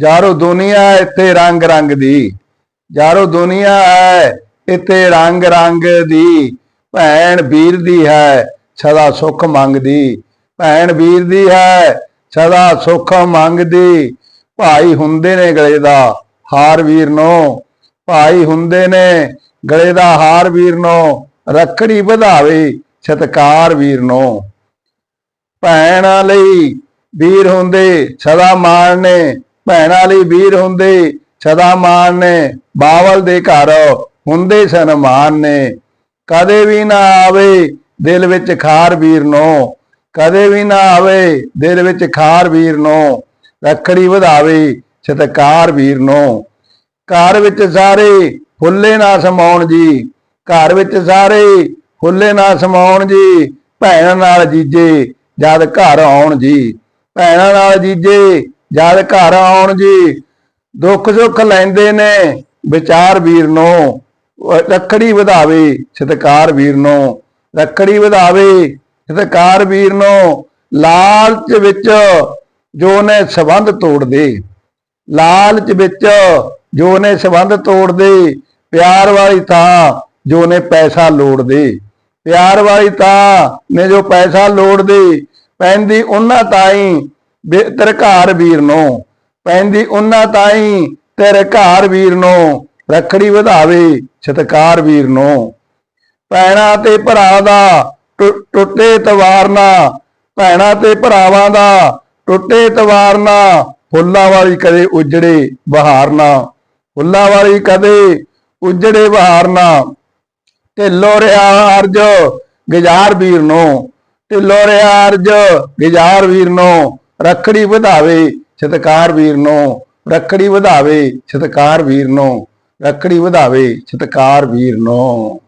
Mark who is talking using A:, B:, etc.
A: ਯਾਰੋ ਦੁਨੀਆ ਇੱਥੇ ਰੰਗ ਰੰਗ ਦੀ। ਯਾਰੋ ਦੁਨੀਆ ਹੈ ਇੱਥੇ ਰੰਗ ਰੰਗ ਦੀ। ਭੈਣ ਵੀਰ ਦੀ ਹੈ ਸਦਾ ਸੁੱਖ ਮੰਗਦੀ। ਭੈਣ ਵੀਰ ਦੀ ਹੈ ਸਦਾ ਸੁੱਖ ਮੰਗਦੀ। ਭਾਈ ਹੁੰਦੇ ਨੇ ਗਲੇ ਦਾ ਹਾਰ ਵੀਰ ਨੂੰ। ਭਾਈ ਹੁੰਦੇ ਨੇ ਗਲੇ ਦਾ ਹਾਰ ਵੀਰ ਨੂੰ। ਰੱਖੜੀ ਵਧਾਵੇ ਸਤਕਾਰ ਵੀਰ ਨੂੰ। ਭੈਣ ਲਈ ਵੀਰ ਹੁੰਦੇ ਸਦਾ ਮਾਣ ਨੇ। ਭੈਣਾਂ ਲਈ ਵੀਰ ਹੁੰਦੇ, ਸਦਾ ਮਾਨ ਨੇ, ਬਾਵਲ ਦੇ ਘਰ ਹੁੰਦੇ ਸਨਮਾਨ ਨੇ। ਕਦੇ ਵੀ ਨਾ ਆਵੇ ਦਿਲ ਵਿੱਚ ਖਾਰ ਵੀਰ ਨੂੰ, ਕਦੇ ਵੀ ਨਾ ਆਵੇ ਦਿਲ ਵਿੱਚ ਖਾਰ ਵੀਰ ਨੂੰ, ਰੱਖੜੀ ਵਧਾਵੇ ਸਤਕਾਰ ਵੀਰ ਨੂੰ। ਘਰ ਵਿੱਚ ਸਾਰੇ ਫੁੱਲੇ ਨਾ ਸਮਾਉਣ ਜੀ, ਘਰ ਵਿੱਚ ਸਾਰੇ ਫੁੱਲੇ ਨਾ ਸਮਾਉਣ ਜੀ, ਭੈਣ ਨਾਲ ਜੀਜੇ ਜਦ ਘਰ ਆਉਣ ਜੀ। ਭੈਣਾਂ ਨਾਲ ਜੀਜੇ ਜਦ ਘਰ ਆਉਣ ਜੀ, ਦੁੱਖ ਸੁੱਖ ਲੈਂਦੇ ਨੇ, ਵਿਚਾਰ ਵੀਰ ਨੂੰ ਰੱਖੜੀ ਵਧਾਵੇ, ਸਤਕਾਰ ਵੀਰ ਨੂੰ, ਰੱਖੜੀ ਵਧਾਵੇ, ਸਤਕਾਰ ਵੀਰ ਨੂੰ, ਲਾਲਚ ਵਿੱਚ ਜੋ ਨੇ ਸੰਬੰਧ ਤੋੜ ਦੇ, ਲਾਲਚ ਵਿੱਚ ਜੋ ਨੇ ਸੰਬੰਧ ਤੋੜ ਦੇ, ਪਿਆਰ ਵਾਲੀ ਥਾਂ ਜੋ ਨੇ ਪੈਸਾ ਲੋੜ ਦੇ, ਪਿਆਰ ਵਾਲੀ ਥਾਂ ਨੇ ਜੋ ਪੈਸਾ ਲੋੜ ਦੇ, ਪੈਂਦੀ ਉਹਨਾਂ ਤਾਈ ਤੇਰੇ ਘਰ ਵੀਰ ਨੂੰ। ਪੈਂਦੀ ਉਹਨਾਂ ਤਾਈ, ਤੇਰੇ ਘਰ ਵੀਰ ਨੂੰ। ਰੱਖੜੀ ਵਧਾਵੇ, ਸਤਕਾਰ ਵੀਰ ਨੂੰ। ਭੈਣਾਂ ਤੇ ਭਰਾ ਦਾ ਟੁੱਟੇ ਤਵਾਰਨਾ ਭੈਣਾਂ ਤੇ ਭਰਾਵਾਂ ਦਾ ਟੁੱਟੇ ਤਵਾਰਨਾ ਫੁੱਲਾਂ ਵਾਲੀ ਕਦੇ ਉਜੜੇ ਬਹਾਰਨਾ ਫੁੱਲਾਂ ਵਾਲੀ ਕਦੇ ਉਜੜੇ ਬਹਾਰਨਾ ਢਿੱਲੋ ਰਿਆ ਅਰਜ, ਗਜਾਰ ਵੀਰ ਨੂੰ। ਢਿੱਲੋ ਰਿਆ ਅਰਜ, ਗਜਾਰ ਵੀਰ ਨੂੰ। ਰੱਖੜੀ ਵਧਾਵੇ ਸਤਕਾਰ ਵੀਰ ਨੂੰ ਰੱਖੜੀ ਵਧਾਵੇ ਸਤਕਾਰ ਵੀਰ ਨੂੰ ਰੱਖੜੀ ਵਧਾਵੇ ਸਤਕਾਰ ਵੀਰ ਨੂੰ